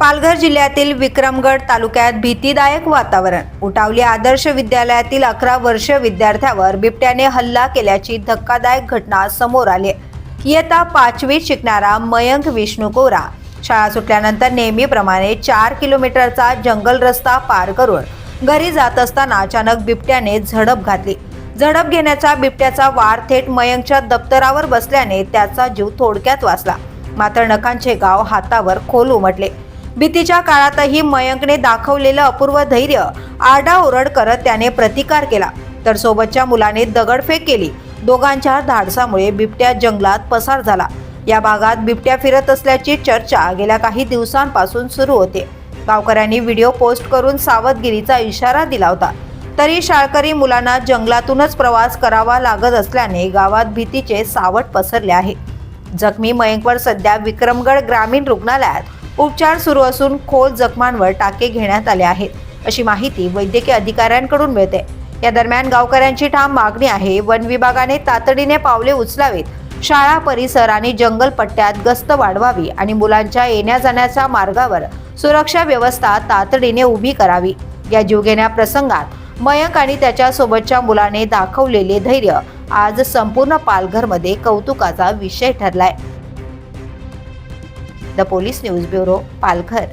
पालघर जिल्ह्यातील विक्रमगड तालुक्यात भीतीदायक वातावरण. उटावली आदर्श विद्यालयातील अकरा वर्ष विद्यार्थ्यावर बिबट्याने हल्ला केल्याची धक्कादायक घटना समोर आली. इयत्ता पाचवीत शिकणारा मयंक विष्णू कोरा. शाळा सुटल्यानंतर नेहमीप्रमाणे चार किलोमीटरचा जंगल रस्ता पार करून घरी जात असताना अचानक बिबट्याने झडप घातली. झडप घेण्याचा बिबट्याचा वार थेट मयंकच्या दप्तरावर बसल्याने त्याचा जीव थोडक्यात वाचला. मात्र नखांचे गाव हातावर खोल उमटले. भीतीच्या काळातही मयंकने दाखवलेलं अपूर्व धैर्य आरडाओरड करत त्याने प्रतिकार केला. तर सोबतच्या मुलाने दगडफेक केली. दोघांच्या धाडसामुळे बिबट्या जंगलात पसार झाला. या भागात बिबट्या फिरत असल्याची चर्चा गेल्या काही दिवसांपासून सुरू होते. गावकऱ्यांनी व्हिडिओ पोस्ट करून सावधगिरीचा इशारा दिला होता. तरी शाळकरी मुलांना जंगलातूनच प्रवास करावा लागत असल्याने गावात भीतीचे सावट पसरले आहे. जखमी मयंकवर सध्या विक्रमगड ग्रामीण रुग्णालयात उपचार सुरू असून खोल जखमांवर टाके घेण्यात आले आहेत. अशी माहिती वैद्यकीय अधिकाऱ्यांकडून मिळते. या दरम्यान गावकऱ्यांची ठाम मागणी आहे. वन विभागाने तातडीने पावले उचलावीत. शाळा परिसर आणि जंगल पट्ट्यात गस्त वाढवावी आणि मुलांच्या येण्या जाण्याच्या मार्गावर सुरक्षा व्यवस्था तातडीने उभी करावी. या जीवघेण्या प्रसंगात मयंक आणि त्याच्या सोबतच्या मुलाने दाखवलेले धैर्य आज संपूर्ण पालघरमध्ये कौतुकाचा विषय ठरलाय. The police news bureau Palghar.